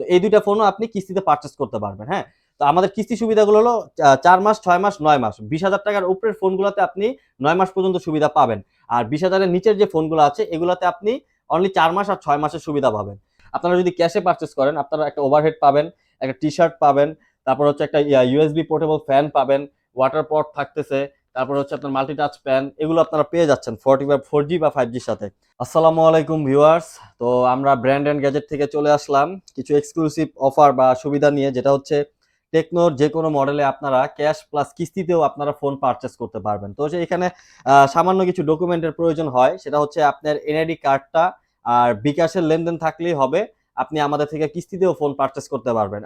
তো এই দুইটা ফোনও আপনি কিস্তিতে পারচেস করতে পারবেন হ্যাঁ? তো আমাদের কিস্তি সুবিধাগুলো হলো চার মাস, ছয় মাস, নয় মাস। বিশ হাজার টাকার উপরের ফোনগুলোতে আপনি নয় মাস পর্যন্ত সুবিধা পাবেন। আর বিশ হাজারের নিচের যে ফোনগুলো আছে, এগুলোতে আপনি অনলি চার মাস আর ছয় মাসের সুবিধা পাবেন। আপনারা যদি ক্যাশে পারচেস করেন, আপনারা একটা ওভারহেড পাবেন, একটা টি শার্ট পাবেন, তারপর হচ্ছে একটা ইউএসবি পোর্টেবল ফ্যান পাবেন ওয়াটার পট থাকতেছে তারপর হচ্ছে আপনার মাল্টি টাচ প্যান এগুলো আপনারা পেয়ে যাচ্ছেন ফোরটি বা ফোর জি বা ফাইভ জির সাথে। আসসালামু আলাইকুম ভিউয়ার্স তো আমরা ব্র্যান্ড অ্যান্ড গ্যাজেট থেকে চলে আসলাম। কিছু এক্সক্লুসিভ অফার বা সুবিধা নিয়ে, যেটা হচ্ছে টেকনোর যে কোনো মডেলে আপনারা ক্যাশ প্লাস কিস্তিতেও আপনারা ফোন পারচেস করতে পারবেন। তো যে এখানে সামান্য কিছু ডকুমেন্টের প্রয়োজন হয়। সেটা হচ্ছে আপনার এনআইডি কার্ডটা আর বিকাশের লেনদেন থাকলেই হবে। আপনি আমাদের থেকে কিস্তিতেও ফোন পারচেস করতে পারবেন।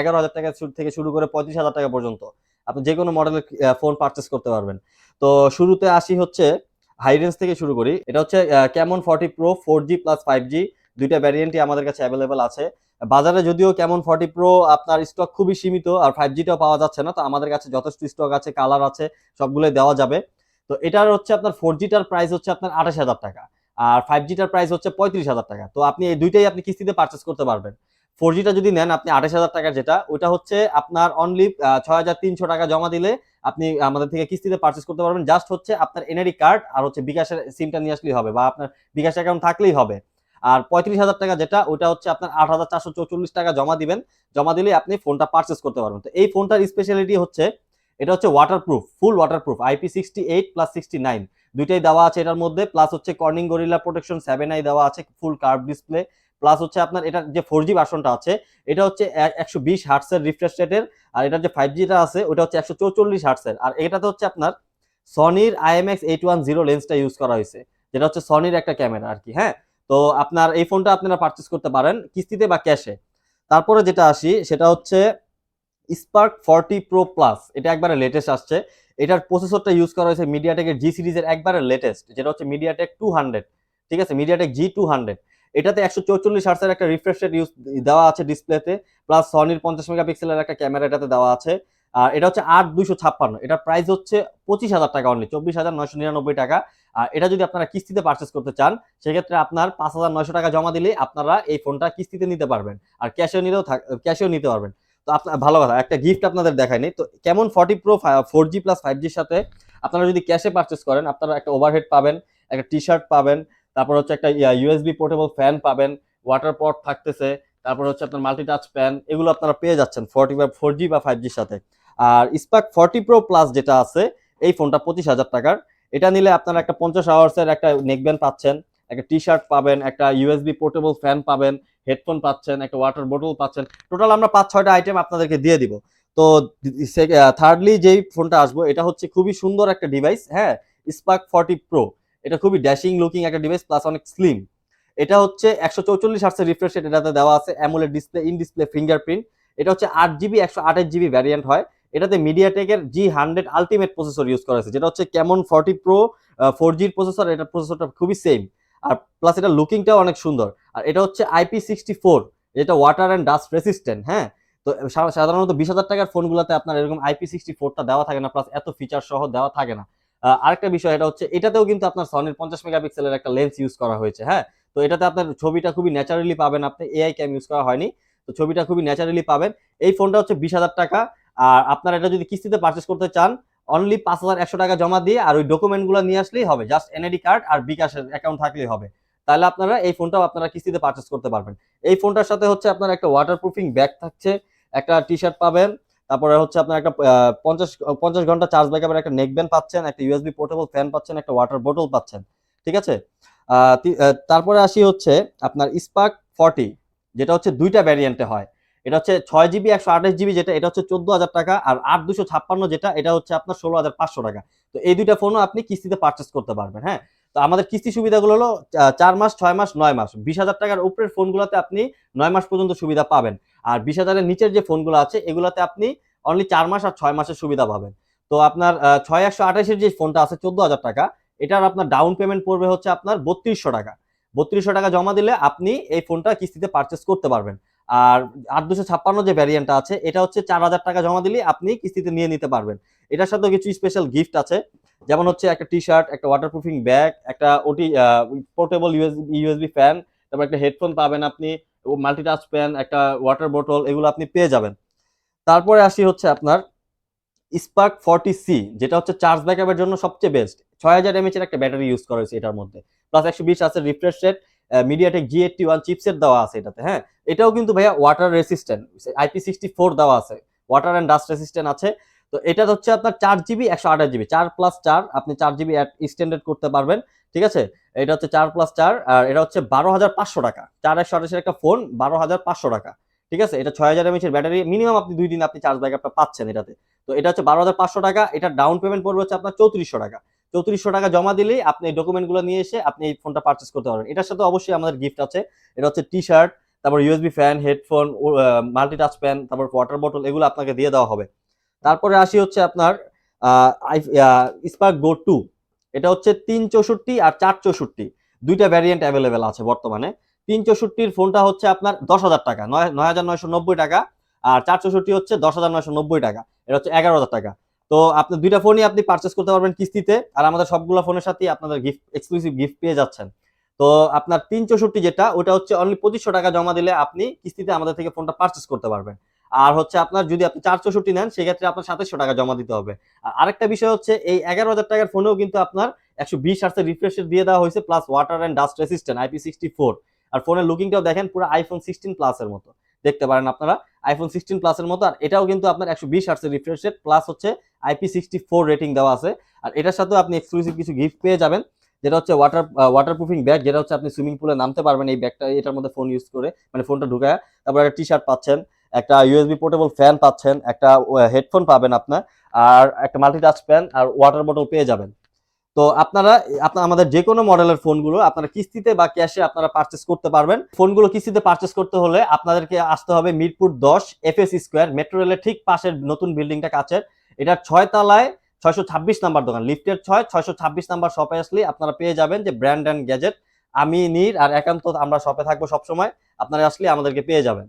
এগারো হাজার টাকা থেকে শুরু করে পঁয়ত্রিশ হাজার টাকা পর্যন্ত আপনি যে কোনো মডেলের ফোন পারচেস করতে পারবেন। তো শুরুতে আসি হচ্ছে হাই রেঞ্জ থেকে শুরু করি। এটা হচ্ছে Camon forty pro four G plus five G দুইটা ভ্যারিয়েন্টই আমাদের কাছে অ্যাভেলেবেল আছে। বাজারে যদিও কেমন ফর্টি প্রো আপনার স্টক খুবই সীমিত আর ফাইভ জিটাও পাওয়া যাচ্ছে না, তো আমাদের কাছে যথেষ্ট স্টক আছে কালার আছে, সবগুলোই দেওয়া যাবে। তো এটার হচ্ছে আপনার ফোর জিটার প্রাইস হচ্ছে আপনার আঠাশ হাজার টাকা। আর ফাইভ জিটার প্রাইস হচ্ছে পঁয়ত্রিশ হাজার টাকা। তো আপনি এই দুইটাই আপনি কিস্তিতে পারচেস করতে পারবেন। ফোর জিটা যদি নেন, আপনি আঠাশ হাজার টাকা যেটা ওটা হচ্ছে আপনার অনলি ছয় হাজার তিনশো টাকা জমা দিলে আপনি আমাদের থেকে কিস্তিতে পারচেস করতে পারবেন। জাস্ট হচ্ছে আপনার এনআরই কার্ড আর হচ্ছে বিকাশের সিমটা নিয়ে আসলেই হবে বা আপনার বিকাশ অ্যাকাউন্ট থাকলেই হবে। আর পঁয়ত্রিশ হাজার টাকা যেটা ওটা হচ্ছে আপনার আট হাজার চারশো চৌচল্লিশ টাকা জমা দিবেন। জমা দিলে আপনি ফোনটা পারচেস করতে পারবেন। তো এই ফোনটার স্পেশালিটি হচ্ছে এটা হচ্ছে waterproof full waterproof IP sixty eight plus sixty nine দুইটাই দেওয়া আছে এটার মধ্যে প্লাস হচ্ছে Corning Gorilla protection seven i দেওয়া আছে ফুল কার্ভ ডিসপ্লে প্লাস হচ্ছে আপনার এটা যে ফোর জি ভার্সনটা আছে, এটা হচ্ছে একশো বিশ হার্টসের রিফ্রেশ রেটের আর এটার যে ফাইভ জিটা আছে, ওটা হচ্ছে একশো চৌচল্লিশ হার্টসের আর এটাতে হচ্ছে আপনার সনির আইএমএক্স এইট ওয়ান জিরো লেন্সটা ইউজ করা হয়েছে, যেটা হচ্ছে সনির একটা ক্যামেরা আর কি হ্যাঁ? তো আপনার এই ফোনটা আপনারা পারচেস করতে পারেন, কিস্তিতে বা ক্যাশে তারপরে যেটা আসি, সেটা হচ্ছে স্পার্ক ফর্টি প্রো প্লাস এটা একবারে লেটেস্ট আসছে। এটার প্রসেসরটা ইউজ করা হয়েছে মিডিয়াটেকের জি সিরিজের একবারে লেটেস্ট যেটা হচ্ছে মিডিয়াটেক টু হান্ড্রেড ঠিক আছে? মিডিয়াটেক জি টু হান্ড্রেড এটাতে একশো চৌচল্লিশ হার্সের একটা রিফ্রেশ রেট ইউজ দেওয়া আছে ডিসপ্লেতে প্লাস সনির পঞ্চাশ মেগাপিক্সেলের একটা ক্যামেরা এটাতে দেওয়া আছে। আর এটা হচ্ছে আট দুইশো ছাপ্পান্ন, এটার প্রাইস হচ্ছে পঁচিশ হাজার টাকা অনলি চব্বিশ হাজার নয়শো নিরানব্বই টাকা। আর এটা যদি আপনারা কিস্তিতে পারচেস করতে চান, সেক্ষেত্রে আপনার পাঁচ হাজার নয়শো টাকা জমা দিলে আপনারা এই ফোনটা কিস্তিতে নিতে পারবেন। আর ক্যাশেও নিলেও ক্যাশেও নিতে পারবেন। তো আপনার ভালো কথা একটা গিফট আপনাদের দেখায়নি তো কেমন forty pro four G plus five জির সাথে আপনারা যদি ক্যাশে পারচেস করেন, আপনারা একটা ওভারহেড পাবেন, একটা টি শার্ট পাবেন, তারপর হচ্ছে একটা ইউএসবি পোর্টেবল ফ্যান পাবেন ওয়াটার পট থাকতেছে, তারপর হচ্ছে আপনার মাল্টি টাচ প্যান এগুলো আপনারা পেয়ে যাচ্ছেন ফর্টি বা ফোর জি বা ফাইভ জির সাথে। আর স্পার্ক ফর্টি প্রো প্লাস যেটা আছে, এই ফোনটা পঁচিশ হাজার টাকার। এটা নিলে আপনারা একটা পঞ্চাশ আওয়ার্সের একটা নেকব্যান্ড পাচ্ছেন, একটা টি শার্ট পাবেন, একটা ইউএসবি পোর্টেবল ফ্যান পাবেন হেডফোন পাচ্ছেন, একটা ওয়াটার বোটল পাচ্ছেন। টোটাল আমরা পাঁচ, ছয়টা আইটেম আপনাদেরকে দিয়ে দিব। তো থার্ডলি যেই ফোনটা আসব, এটা হচ্ছে খুবই সুন্দর একটা ডিভাইস হ্যাঁ? স্পার্ক ফর্টি প্রো এটা খুবই ড্যাশিং লুকিং একটা ডিভাইস প্লাস অনেক স্লিম এটা হচ্ছে একশো চৌচল্লিশ হার্সের রিফ্রেশ রেট এটাতে দেওয়া আছে AMOLED display in display fingerprint এটা হচ্ছে আট জিবি একশো আঠাশ জিবি ভ্যারিয়েন্ট হয়। এটাতে মিডিয়াটেকের G hundred ultimate processor use করা হয়েছে। যেটা হচ্ছে কেমন ফর্টি প্রো ফোর জির প্রসেসর এটা প্রসেসরটা খুবই সেম আর প্লাস এটা লুকিংটাও অনেক সুন্দর। আর এটা হচ্ছে আইপি সিক্সটি ফোর যেটা ওয়াটার অ্যান্ড ডাস্ট রেসিস্ট্যান্ট হ্যাঁ? তো সাধারণত বিশ হাজার টাকার ফোনগুলোতে আপনার এরকম আইপি সিক্সটি ফোরটা দেওয়া থাকে না প্লাস এত ফিচার সহ দেওয়া থাকে না। আরেকটা বিষয়, এটা হচ্ছে এটাতেও কিন্তু আপনার সনির পঞ্চাশ মেগাপিক্সেলের একটা লেন্স ইউজ করা হয়েছে হ্যাঁ? তো এটাতে আপনার ছবিটা খুবই ন্যাচারালি পাবেন, আপনি এআই ক্যাম ইউজ করা হয়নি। তো ছবিটা খুবই ন্যাচারালি পাবেন। এই ফোনটা হচ্ছে বিশ হাজার টাকা। আর আপনারা এটা যদি কিস্তিতে পারচেস করতে চান অনলি পাঁচ হাজার একশো টাকা জমা দিয়ে আর ওই ডকুমেন্টগুলো নিয়ে আসলেই হবে। জাস্ট এনআইডি কার্ড আর বিকাশের অ্যাকাউন্ট থাকলেই হবে। তাহলে আপনারা এই ফোনটাও আপনারা কিস্তিতে পারচেস করতে পারবেন। এই ফোনটার সাথে হচ্ছে আপনার একটা ওয়াটার প্রুফিং ব্যাগ থাকছে, একটা টি শার্ট পাবেন, তারপরে হচ্ছে আপনার একটা পঞ্চাশ পঞ্চাশ ঘণ্টা চার্জ ব্যাকআপের একটা নেক ব্যান্ড পাচ্ছেন, একটা ইউএসবি পোর্টেবল ফ্যান পাচ্ছেন, একটা ওয়াটার বোটল পাচ্ছেন। ঠিক আছে? তারপরে আসি হচ্ছে আপনার স্পার্ক ফর্টি যেটা হচ্ছে দুইটা ভ্যারিয়েন্টে হয়। এটা হচ্ছে ছয় জিবি, একশো আঠাশ জিবি যেটা, এটা হচ্ছে চোদ্দ হাজার টাকা আর আট দুশো ছাপ্পান্ন যেটা, এটা হচ্ছে আপনার ষোলো হাজার পাঁচশো টাকা। তো এই দুইটা ফোনও আপনি কিস্তিতে পারচেস করতে পারবেন হ্যাঁ? তো আমাদের কিস্তি সুবিধাগুলো হলো চার মাস, ছয় মাস, নয় মাস। বিশ হাজার টাকার উপরের ফোনগুলোতে আপনি নয় মাস পর্যন্ত সুবিধা পাবেন। আর বিশ হাজারের নিচের যে ফোনগুলো আছে, এগুলোতে আপনি অনলি চার মাস আর ছয় মাসের সুবিধা পাবেন। তো আপনার ছয় একশো আঠাশের যে ফোনটা আছে, চোদ্দ হাজার টাকা, এটার আপনার ডাউন পেমেন্ট পড়বে হচ্ছে আপনার বত্রিশশো টাকা। বত্রিশশো টাকা জমা দিলে আপনি এই ফোনটা কিস্তিতে পারচেস করতে পারবেন। আর আট দুশো ছাপ্পান্ন যে ভ্যারিয়েন্টটা আছে, এটা হচ্ছে চার হাজার টাকা জমা দিলে আপনি কিস্তিতে নিয়ে নিতে পারবেন। এটার সাথেও কিছু স্পেশাল গিফট আছে। যেমন হচ্ছে একটা টি শার্ট একটা ওয়াটারপ্রুফিং ব্যাগ একটা ওটি পোর্টেবল ইউএসবি ইউএসবি ফ্যান তারপর একটা হেডফোন পাবেন আপনি মাল্টিটাচ পেন একটা ওয়াটার বোটল এগুলো আপনি পেয়ে যাবেন। তারপরে আসি হচ্ছে আপনার স্পার্ক ফর্টি সি যেটা হচ্ছে চার্জ ব্যাকআপের জন্য সবচেয়ে বেস্ট ছয় হাজার এমএচ এর একটা ব্যাটারি ইউজ করা হয়েছে এটার মধ্যে। প্লাস একশো বিশ আছে refresh rate MediaTek G eighty one chipset দেওয়া আছে এটাতে হ্যাঁ? এটাও কিন্তু ভাইয়া water resistant IP sixty four দেওয়া আছে। ওয়াটার অ্যান্ড ডাস্ট রেসিস্ট্যান্ট আছে। তো এটা হচ্ছে আপনার চার জিবি একশো আঠাশ জিবি চার প্লাস চার, আপনি চার জিবি এক্সটেন্ডেড করতে পারবেন, ঠিক আছে? এটা হচ্ছে চার প্লাস চার, আর এটা হচ্ছে বারো হাজার পাঁচশো টাকা। চার একশো আঠাশের একটা ফোন বারো হাজার পাঁচশো টাকা, ঠিক আছে? এটা ছয় হাজার এমএচ এর ব্যাটারি মিনিমাম আপনি দুই দিন আপনি চার্জ ব্যাকআপটা পাচ্ছেন এটাতে। তো এটা হচ্ছে বারো হাজার পাঁচশো টাকা, এটা ডাউন পেমেন্ট পড়বে হচ্ছে আপনার চৌত্রিশশো টাকা। চৌত্রিশশো টাকা জমা দিলেই আপনি এই ডকুমেন্টগুলো নিয়ে এসে আপনি এই ফোনটা পারচেস করতে পারবেন। এটার সাথে অবশ্যই আমাদের গিফট আছে। এটা হচ্ছে টি শার্ট তারপর USB fan headphone multi touch pen তারপর ওয়াটার বটল এগুলো আপনাকে দিয়ে দেওয়া হবে। তারপরে আসি হচ্ছে আপনার স্পার্ক গো টু এটা হচ্ছে তিন চৌষট্টি আর চার চৌষট্টি। দুইটা ভ্যারিয়েন্ট অ্যাভেলেবেল আছে বর্তমানে। তিন চৌষট্টির ফোনটা হচ্ছে আপনার দশ হাজার টাকা, নয় নয় হাজার নয়শো নব্বই টাকা আর চার চৌষট্টি হচ্ছে দশ হাজার নয়শো নব্বই টাকা। এটা হচ্ছে এগারো হাজার টাকা। তো আপনি দুইটা ফোনই আপনি পারচেস করতে পারবেন কিস্তিতে, আর আমাদের সবগুলো ফোনের সাথেই আপনাদের গিফট এক্সক্লুসিভ গিফট পেয়ে যাচ্ছেন। তো আপনার তিন চৌষট্টি যেটা, ওটা হচ্ছে অনলি পঁচিশশো টাকা জমা দিলে আপনি কিস্তিতে আমাদের থেকে ফোনটা পারচেস করতে পারবেন। আর হচ্ছে আপনার যদি আপনি চার চৌষট্টি নেন, সেক্ষেত্রে আপনার সাতাশশো টাকা জমা দিতে হবে। আর আরেকটা বিষয় হচ্ছে, এই এগারো হাজার টাকার ফোনেও কিন্তু আপনার একশো বিশ আর্সের রিফ্রেশের দিয়ে দেওয়া হয়েছে plus water and dust resistant IP sixty four আর ফোনের লুকিংটাও দেখেন, পুরো আইফোন সিক্সটিন প্লাসের মতো। দেখতে পারেন আপনারা আইফোন সিক্সটিন প্লাসের মতো, আর এটাও কিন্তু আপনার একশো বিশ আর্সের রিফ্রেশ রেট প্লাস হচ্ছে আইপি সিক্সটি ফোর রেটিং দেওয়া আছে। আর এটার সাথেও আপনি এক্সক্লুসিভ কিছু গিফট পেয়ে যাবেন। যেটা হচ্ছে ওয়াটার ওয়াটার প্রুফিং ব্যাগ যেটা হচ্ছে আপনি সুইমিং পুলে নামতে পারবেন এই ব্যাগটা এটার মধ্যে ফোন ইউজ করে মানে ফোনটা ঢুকায়। তারপর একটা টি শার্ট পাচ্ছেন, একটা ইউএসবি পোর্টেবল ফ্যান পাচ্ছেন, একটা হেডফোন পাবেন আপনার, আর একটা মাল্টিটাচ প্যান আর ওয়াটার বটল পেয়ে যাবেন। তো আপনারা আপনার আমাদের যে কোনো মডেলের ফোনগুলো আপনারা কিস্তিতে বা ক্যাশে আপনারা পারচেস করতে পারবেন। ফোনগুলো কিস্তিতে পারচেস করতে হলে আপনাদেরকে আসতে হবে মিরপুর দশ এফএস স্কোয়ার মেট্রো রেলের ঠিক পাশের নতুন বিল্ডিংটা কাছের। এটার ছয় তালায় ছয়শো ছাব্বিশ নাম্বার দোকান। লিফটের ছয়, ছয়শো ছাব্বিশ নাম্বার শপে আসলে আপনারা পেয়ে যাবেন যে ব্র্যান্ড অ্যান্ড গ্যাজেট আমি নির আর একান্ত আমরা শপে থাকব সবসময়। আপনারা আসলে আমাদেরকে পেয়ে যাবেন।